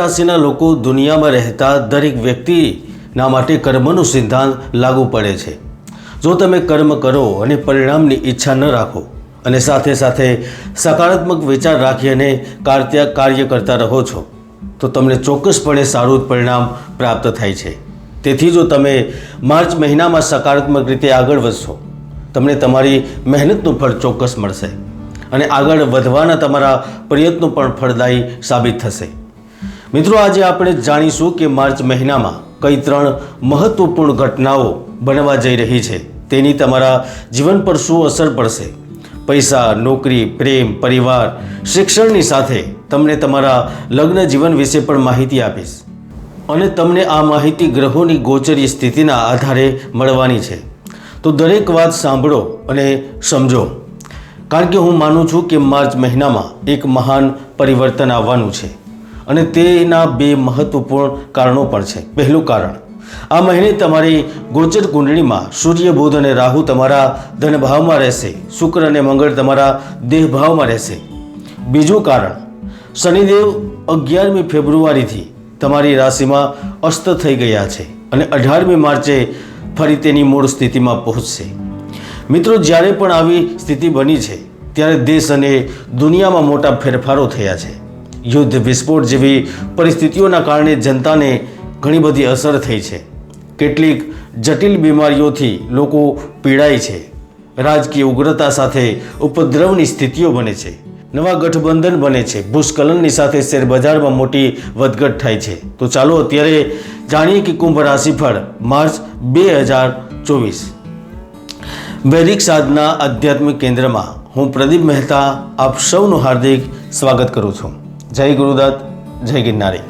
રાશિના લોકો દુનિયામાં રહેતા દરેક વ્યક્તિના માટે કર્મનું સિદ્ધાંત લાગુ પડે છે. જો તમે કર્મ કરો અને પરિણામની ઈચ્છા ન રાખો અને સાથે સાથે સકારાત્મક વિચાર રાખી અને કાર્ય કાર્ય કરતા રહો છો, તો તમને ચોક્કસપણે સારું પરિણામ પ્રાપ્ત થાય છે. તેથી જો તમે માર્ચ મહિનામાં સકારાત્મક રીતે આગળ વધશો, તમને તમારી મહેનતનું ફળ ચોક્કસ મળશે અને આગળ વધવાના તમારા પ્રયત્નો પણ ફળદાયી સાબિત થશે. મિત્રો, આજે આપણે જાણીશું કે માર્ચ મહિનામાં કઈ ત્રણ મહત્વપૂર્ણ ઘટનાઓ બનવા જઈ રહી છે. તેની તમારા જીવન પર શું અસર પડશે? પૈસા, નોકરી, પ્રેમ, પરિવાર, શિક્ષણની સાથે તમને તમારા લગ્ન જીવન વિશે પણ માહિતી આપીશ. અને તમને આ માહિતી ગ્રહોની ગોચરીય સ્થિતિના આધારે મળવાની છે. તો દરેક વાત સાંભળો અને સમજો. કારણ કે હું માનું છું કે માર્ચ મહિનામાં એક મહાન પરિવર્તન આવવાનું છે. અને તેના બે મહત્વપૂર્ણ કારણો પણ છે. પહેલું કારણ, આ મહિને તમારી ગોચર કુંડળીમાં સૂર્ય, બુધ અને રાહુ તમારા ધનભાવમાં રહેશે. શુક્ર અને મંગળ તમારા દેહભાવમાં રહેશે. બીજું કારણ, શનિદેવ અગિયારમી ફેબ્રુઆરીથી તમારી રાશિમાં અસ્ત થઈ ગયા છે અને અઢારમી માર્ચે ફરી તેની મૂળ સ્થિતિમાં પહોંચશે. મિત્રો, જ્યારે પણ આવી સ્થિતિ બની છે, ત્યારે દેશ અને દુનિયામાં મોટા ફેરફારો થયા છે. યુદ્ધ વિસ્ફોટ જેવી પરિસ્થિતિઓના કારણે જનતાને ઘણી બધી અસર થઈ છે. કેટલીક જટિલ બીમારીઓથી લોકો પીડાય છે. રાજકીય ઉગ્રતા સાથે ઉપદ્રવની સ્થિતિઓ બને છે. નવા ગઠબંધન બને છે. ભૂસ્ખલનની સાથે શેરબજારમાં મોટી વધઘટ થાય છે. તો ચાલો અત્યારે જાણીએ કે કુંભ રાશિફળ માર્ચ બે હજાર ચોવીસ. વૈદિક સાધના આધ્યાત્મિક કેન્દ્રમાં હું પ્રદીપ મહેતા આપ સૌનું હાર્દિક સ્વાગત કરું છું. જય ગુરુદત્ત, જય ગિરનારી.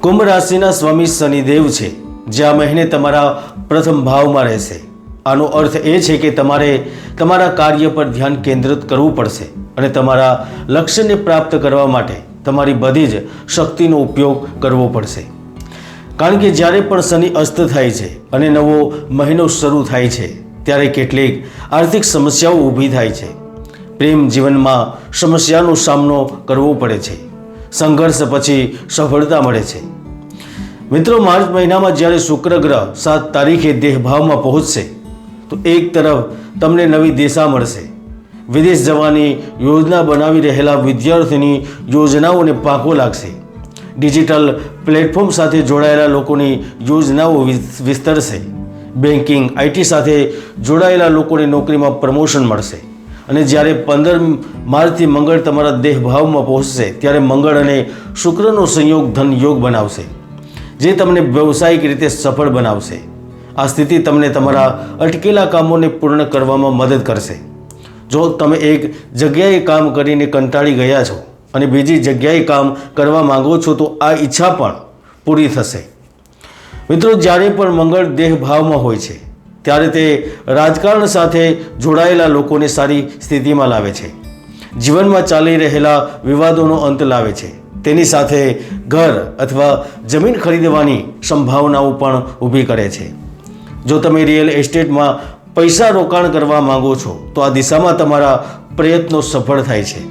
કુંભ રાશિના સ્વામી શનિદેવ છે, જે આ મહિને તમારા પ્રથમ ભાવમાં રહેશે. આનો અર્થ એ છે કે તમારે તમારા કાર્ય પર ધ્યાન કેન્દ્રિત કરવું પડશે અને તમારા લક્ષ્યને પ્રાપ્ત કરવા માટે તમારી બધી જ શક્તિનો ઉપયોગ કરવો પડશે. કારણ કે જ્યારે પણ શનિ અસ્ત થાય છે અને નવો મહિનો શરૂ થાય છે, ત્યારે કેટલીક આર્થિક સમસ્યાઓ ઊભી થાય છે. પ્રેમ જીવનમાં સમસ્યાનો સામનો કરવો પડે છે. સંઘર્ષ પછી સફળતા મળે છે. મિત્રો, માર્ચ મહિનામાં જ્યારે શુક્ર ગ્રહ સાત તારીખે દેહભાવમાં પહોંચશે, તો એક તરફ તમને નવી દિશા મળશે. વિદેશ જવાની યોજના બનાવી રહેલા વિદ્યાર્થીની યોજનાઓને પાકો લાગશે. ડિજિટલ પ્લેટફોર્મ સાથે જોડાયેલા લોકોની યોજનાઓ વિસ્તરશે. બેન્કિંગ આઈટી સાથે જોડાયેલા લોકોને નોકરીમાં પ્રમોશન મળશે. અને જ્યારે પંદર માર્ચથી મંગળ તમારા દેહ ભાવમાં પહોંચશે, ત્યારે મંગળ અને શુક્રનો સંયોગ ધન યોગ બનાવશે, જે તમને વ્યવસાયિક રીતે સફળ બનાવશે. આ સ્થિતિ તમને તમારા અટકેલા કામોને પૂર્ણ કરવામાં મદદ કરશે. જો તમે એક જગ્યાએ કામ કરીને કંટાળી ગયા છો અને બીજી જગ્યાએ કામ કરવા માંગો છો, તો આ ઈચ્છા પણ પૂરી થશે. મિત્રો, જ્યારે પણ મંગળ દેહ ભાવમાં હોય છે ત્યારે તે રાજકારણ સાથે જોડાયેલા લોકોને સારી સ્થિતિમાં લાવે છે. જીવનમાં ચાલી રહેલા વિવાદોનો અંત લાવે છે. તેની સાથે ઘર અથવા જમીન ખરીદવાની સંભાવનાઓ પણ ઊભી કરે છે. જો તમે રિયલ એસ્ટેટમાં પૈસા રોકાણ કરવા માંગો છો, તો આ દિશામાં તમારા પ્રયત્નો સફળ થાય છે.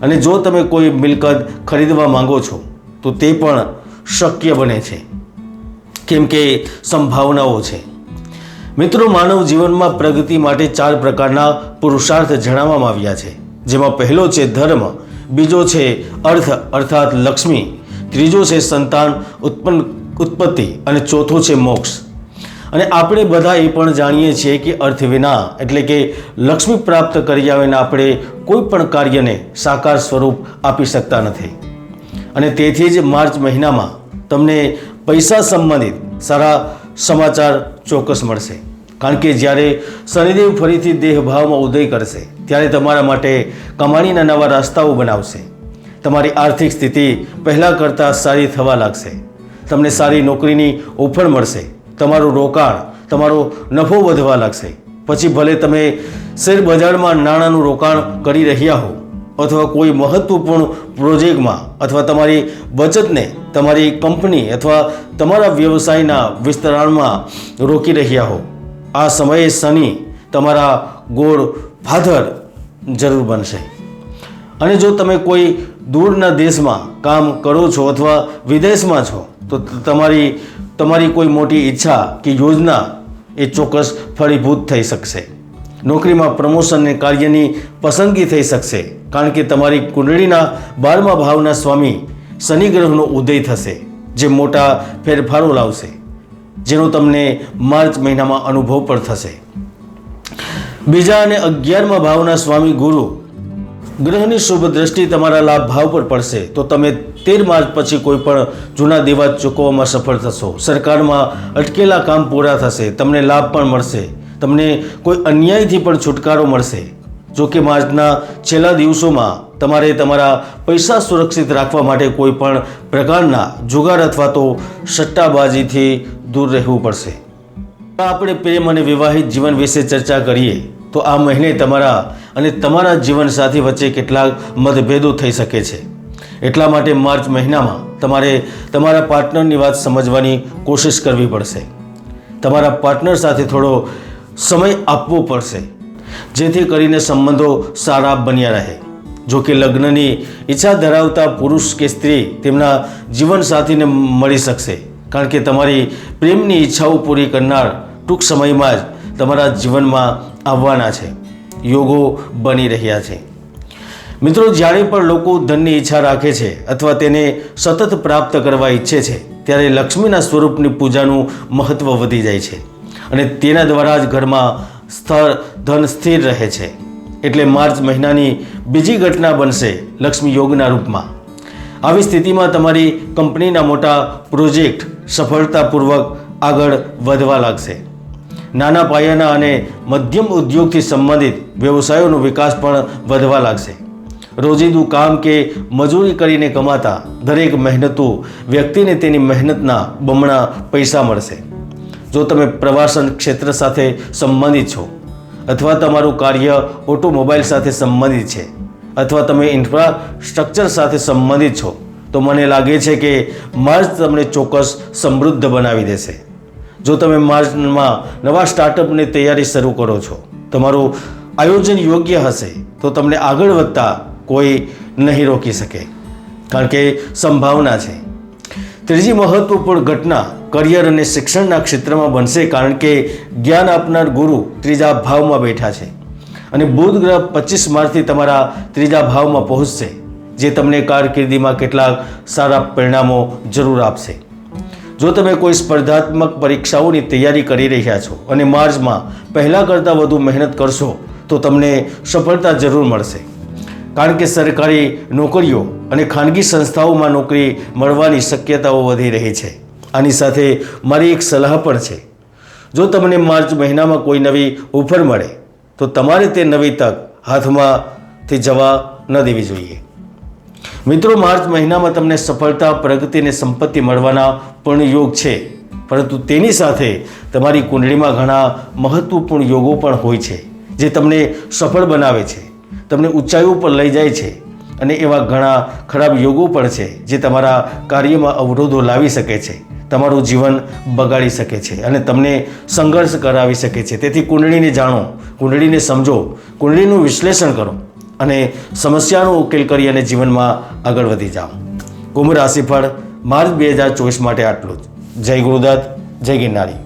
અને જો તમે કોઈ મિલકત ખરીદવા માંગો છો, તો તે પણ શક્ય બને છે. કેમ કે સંભાવનાઓ છે. મિત્રો, માનવ જીવનમાં પ્રગતિ માટે ચાર પ્રકારના પુરુષાર્થ જણાવવામાં આવ્યા છે. જેમાં પહેલો છે ધર્મ, બીજો છે અર્થ, અર્થાત લક્ષ્મી, ત્રીજો છે સંતાન, ઉત્પન્ન, ઉત્પત્તિ અને ચોથો છે મોક્ષ. અને આપણે બધા એ પણ જાણીએ છીએ કે અર્થ વિના, એટલે કે લક્ષ્મી પ્રાપ્ત કર્યા વિના આપણે કોઈ પણ કાર્યને સાકાર સ્વરૂપ આપી શકતા નથી. અને તેથી જ માર્ચ મહિનામાં તમને પૈસા સંબંધિત સારા સમાચાર ચોક્કસ મળશે. કારણ કે જ્યારે શનિદેવ ફરીથી દેહભાવમાં ઉદય કરશે, ત્યારે તમારા માટે કમાણીના નવા રસ્તાઓ બનાવશે. તમારી આર્થિક સ્થિતિ પહેલાં કરતાં સારી થવા લાગશે. તમને સારી નોકરીની ઓફર મળશે. તમારું રોકાણ, તમારો નફો વધવા લાગશે. પછી ભલે તમે શેર બજારમાં નાણાંનું રોકાણ કરી રહ્યા હો અથવા કોઈ મહત્વપૂર્ણ પ્રોજેક્ટમાં અથવા તમારી બચતને તમારી કંપની અથવા તમારા વ્યવસાયના વિસ્તરણમાં રોકી રહ્યા હો. આ સમયે શનિ તમારા ગોળ ફાધર જરૂર બનશે. અને જો તમે કોઈ દૂરના દેશમાં કામ કરો છો અથવા વિદેશમાં છો, તો તમારી તમારી કોઈ મોટી ઈચ્છા કે યોજના એ ચોક્કસ ફળીભૂત થઈ શકશે. નોકરીમાં પ્રમોશન કાર્યની પસંદગી થઈ શકશે. કારણ કે તમારી કુંડળીના બારમા ભાવના સ્વામી શનિ ગ્રહનો ઉદય થશે, જે મોટા ફેરફારો લાવશે, જેનો તમને માર્ચ મહિનામાં અનુભવ પણ થશે. બીજા અને અગિયારમા ભાવના સ્વામી ગુરુ, ગ્રહની શુભ દ્રષ્ટિ તમારા લાભ ભાવ પર પડશે, તો તમે તેર માર્ચ પછી કોઈ પણ જૂના દેવા ચૂકવવામાં સફળ થશો. સરકારમાં અટકેલા કામ પૂરા થશે, તમને લાભ પણ મળશે, તમને કોઈ અન્યાયથી પણ છુટકારો મળશે. જો કે માર્ચના છેલ્લા દિવસોમાં તમારે તમારા પૈસા સુરક્ષિત રાખવા માટે કોઈ પણ પ્રકારના જુગાર અથવા તો સટ્ટાબાજીથી દૂર રહેવું પડશે. આપણે પ્રેમ અને વિવાહિત જીવન વિશે ચર્ચા કરીએ, તો આ મહિને તમારા અને તમારા જીવનસાથી વચ્ચે કેટલાક મતભેદો થઈ શકે છે. એટલા માટે માર્ચ મહિનામાં તમારે તમારા પાર્ટનરની વાત સમજવાની કોશિશ કરવી પડશે. તમારા પાર્ટનર સાથે થોડો સમય આપવો પડશે. જેથી કરીને સંબંધો સારા બન્યા રહે. જો કે લગ્નની ઈચ્છા ધરાવતા પુરુષ કે સ્ત્રી તેમના જીવનસાથીને મળી શકશે. કારણ કે તમારી પ્રેમની ઈચ્છાઓ પૂરી કરનાર ટૂંક સમયમાં જ તમારા જીવનમાં આવવાના છે. યોગો બની રહ્યા છે. મિત્રો, જ્યારે પણ લોકો ધનની ઈચ્છા રાખે છે અથવા તેને સતત પ્રાપ્ત કરવા ઈચ્છે છે, ત્યારે લક્ષ્મીના સ્વરૂપની પૂજાનું મહત્ત્વ વધી જાય છે. અને તેના દ્વારા જ ઘરમાં સ્થળ ધન સ્થિર રહે છે. એટલે માર્ચ મહિનાની બીજી ઘટના બનશે લક્ષ્મી યોગના રૂપમાં. આવી સ્થિતિમાં તમારી કંપનીના મોટા પ્રોજેક્ટ સફળતાપૂર્વક આગળ વધવા લાગશે. નાના પાયાના અને મધ્યમ ઉદ્યોગથી સંબંધિત વ્યવસાયોનો વિકાસ પણ વધવા લાગશે. રોજિંદુ કામ કે મજૂરી કરીને કમાતા દરેક મહેનતુ વ્યક્તિને તેની મહેનતના બમણા પૈસા મળશે. જો તમે પ્રવાસન ક્ષેત્ર સાથે સંબંધિત છો, અથવા તમારું કાર્ય ઓટોમોબાઈલ સાથે સંબંધિત છે, અથવા તમે ઇન્ફ્રાસ્ટ્રક્ચર સાથે સંબંધિત છો, તો મને લાગે છે કે માર્ચ તમને ચોક્કસ સમૃદ્ધ બનાવી દેશે. જો તમે માર્ચમાં નવા સ્ટાર્ટઅપની તૈયારી શરૂ કરો છો, તમારું આયોજન યોગ્ય હશે, તો તમને આગળ વધતા કોઈ નહીં રોકી શકે. કારણ કે સંભાવના છે. ત્રીજી મહત્વપૂર્ણ ઘટના કરિયર અને શિક્ષણના ક્ષેત્રમાં બનશે કારણ કે જ્ઞાન આપનાર ગુરુ ત્રીજા ભાવમાં બેઠા છે. અને બુધ ગ્રહ પચીસ માર્ચથી તમારા ત્રીજા ભાવમાં પહોંચશે, જે તમને કારકિર્દીમાં કેટલાક સારા પરિણામો જરૂર આપશે. જો તમે કોઈ સ્પર્ધાત્મક પરીક્ષાઓની તૈયારી કરી રહ્યા છો અને માર્ચમાં પહેલાં કરતાં વધુ મહેનત કરશો, તો તમને સફળતા જરૂર મળશે. કારણ કે સરકારી નોકરીઓ અને ખાનગી સંસ્થાઓમાં નોકરી મળવાની શક્યતાઓ વધી રહી છે. આની સાથે મારી એક સલાહ પણ છે. જો તમને માર્ચ મહિનામાં કોઈ નવી ઓફર મળે, તો તમારે તે નવી તક હાથમાંથી જવા ન દેવી જોઈએ. મિત્રો, માર્ચ મહિનામાં તમને સફળતા, પ્રગતિ અને સંપત્તિ મળવાના પણ યોગ છે. પરંતુ તેની સાથે તમારી કુંડળીમાં ઘણા મહત્વપૂર્ણ યોગો પણ હોય છે, જે તમને સફળ બનાવે છે, તમને ઊંચાઈઓ પર લઈ જાય છે અને એવા ઘણા ખરાબ યોગો પણ છે, જે તમારા કાર્યમાં અવરોધો લાવી શકે છે. તમારું જીવન બગાડી શકે છે અને તમને સંઘર્ષ કરાવી શકે છે. તેથી કુંડળીને જાણો, કુંડળીને સમજો, કુંડળીનું વિશ્લેષણ કરો અને સમસ્યાનો ઉકેલ કરી અને જીવનમાં આગળ વધી જાઓ. કુંભ રાશિફળ માર્ચ બે હજાર ચોવીસ માટે આટલું જ. જય ગુરુદત્ત, જય ગિરનારી.